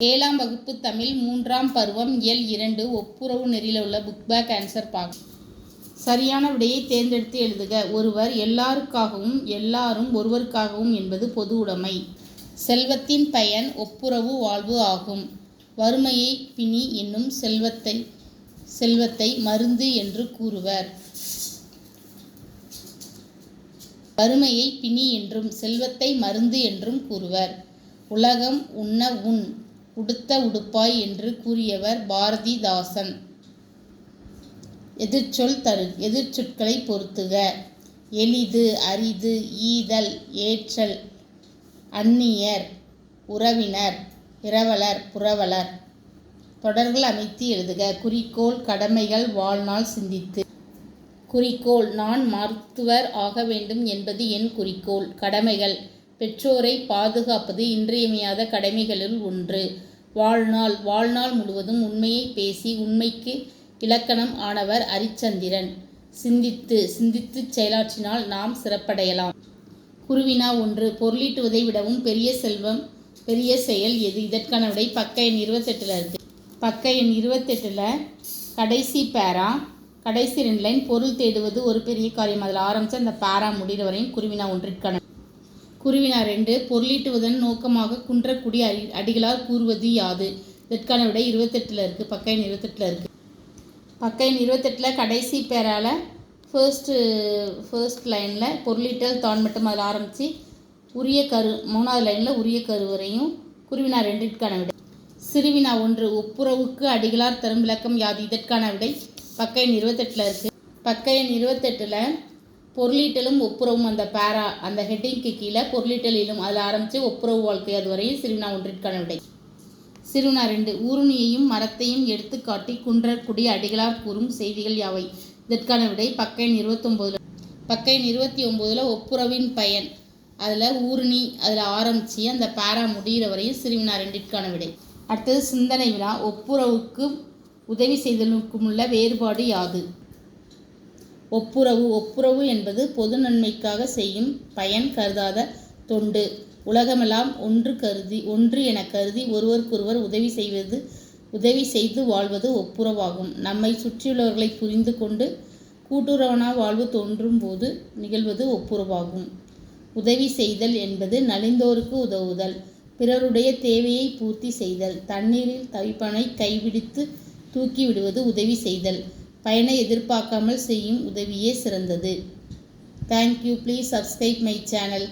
ஏழாம் வகுப்பு தமிழ் மூன்றாம் பருவம் இயல் இரண்டு ஒப்புரவு நெறியில் உள்ள புக் பேக் ஆன்சர் பார்க்க சரியான விடையை தேர்ந்தெடுத்து எழுதுக. ஒருவர் எல்லாருக்காகவும் எல்லாரும் ஒருவருக்காகவும் என்பது பொது உடைமை. செல்வத்தின் பயன் ஒப்புரவு வாழ்வு ஆகும். வறுமையை பிணி என்னும் செல்வத்தை செல்வத்தை மருந்து என்று கூறுவர். வறுமையை பிணி என்றும் செல்வத்தை மருந்து என்றும் கூறுவர். உலகம் உண்ண உண். உடுத்த உடுப்பாய் என்று கூறியவர் பாரதிதாசன். எதிர்ச்சொல் தரு எதிர்ச்சொற்களை பொருத்துக எளிது அரிது ஈதல் ஏற்றல் அந்நியர் உறவினர் இரவலர் புறவலர் தொடர்கள் அமைத்து எழுதுக. குறிக்கோள் கடமைகள் வாழ்நாள் சிந்தித்து. குறிக்கோள் நான் மருத்துவர் ஆக வேண்டும் என்பது என் குறிக்கோள். கடமைகள். பெற்றோரை பாதுகாப்பது இன்றியமையாத கடமைகளுள் ஒன்று. வாழ்நாள் வாழ்நாள் முழுவதும் உண்மையை பேசி உண்மைக்கு இலக்கணம் ஆனவர் அரிச்சந்திரன். சிந்தித்து சிந்தித்து செயலாற்றினால் நாம் சிறப்படையலாம். குருவினா ஒன்று. பொருளீட்டுவதை விடவும் பெரிய செல்வம் பெரிய செயல் எது? இதற்கான விடை பக்க எண் இருபத்தெட்டில் இருக்குது பக்க எண் இருபத்தெட்டில் கடைசி பேரா? கடைசி ரெண்டு லைன் பொருள் தேடுவது ஒரு பெரிய காரியம். அதில் ஆரம்பித்து அந்த பேரா முடிகிற வரையும் குருவினா ஒன்றிற்கான குருவினார் ரெண்டு பொருளீட்டுவதன் நோக்கமாக குன்றக்கூடிய அடி அடிகளால் கூறுவது யாது? இதற்கான விடை இருபத்தெட்டில் இருக்குது பக்க எண் இருபத்தெட்டில் இருக்குது பக்க எண் இருபத்தெட்டில் கடைசி பேரால் ஃபர்ஸ்ட்டு ஃபர்ஸ்ட் லைனில் பொருளீட்டல் தான் மட்டும் அதில் ஆரம்பித்து உரிய கரு மூணாவது லைனில் உரிய கரு வரையும் ரெண்டிற்கான விடை. சிறுவினா ஒன்று ஒப்புரவுக்கு அடிகளார் தரும் விளக்கம் யாது? இதற்கான விடை பக்க எண் இருபத்தெட்டில் இருக்குது பக்க எண் இருபத்தெட்டில் பொருளீட்டலும் ஒப்புரவும் அந்த பேரா அந்த ஹெட்டிங்க்கு கீழே பொருளீட்டலிலும் அதில் ஆரம்பித்து ஒப்புரவு வாழ்க்கை அதுவரையும் சிறுவினா ஒன்றிற்கான விடை சிறுவினா ரெண்டு ஊருணியையும் மரத்தையும் எடுத்துக்காட்டி குன்றக்கூடிய அடிகளார் கூறும் செய்திகள் யாவை? இதற்கான விடை பக்க இருபத்தொம்போதில் பக்க இருபத்தி ஒம்போதில் ஒப்புரவின் பயன். அதில் ஊருணி அதில் ஆரம்பித்து அந்த பேரா முடிகிற வரையும் சிறுவினா ரெண்டிற்கான விடை. அடுத்தது சிந்தனை வினா ஒப்புரவுக்கு உதவி செய்தலுக்கும் உள்ள வேறுபாடு யாது? ஒப்புரவு ஒப்புரவு என்பது பொது நன்மைக்காக செய்யும் பயன் கருதாத தொண்டு. உலகமெல்லாம் ஒன்று கருதி ஒன்று என கருதி ஒருவருக்கொருவர் உதவி செய்வது உதவி செய்து வாழ்வது ஒப்புரவாகும். நம்மை சுற்றியுள்ளவர்களை புரிந்து கொண்டு கூட்டுறவனா வாழ்வு தோன்றும் போது நிகழ்வது ஒப்புரவாகும். உதவி செய்தல் என்பது நலிந்தோருக்கு உதவுதல் பிறருடைய தேவையை பூர்த்தி செய்தல் தண்ணீரில் தவிப்பனை கைவிடித்து தூக்கி விடுவது உதவி செய்தல். பயனை எதிர்பார்க்காமல் செய்யும் உதவியே சிறந்தது. Thank you please subscribe my channel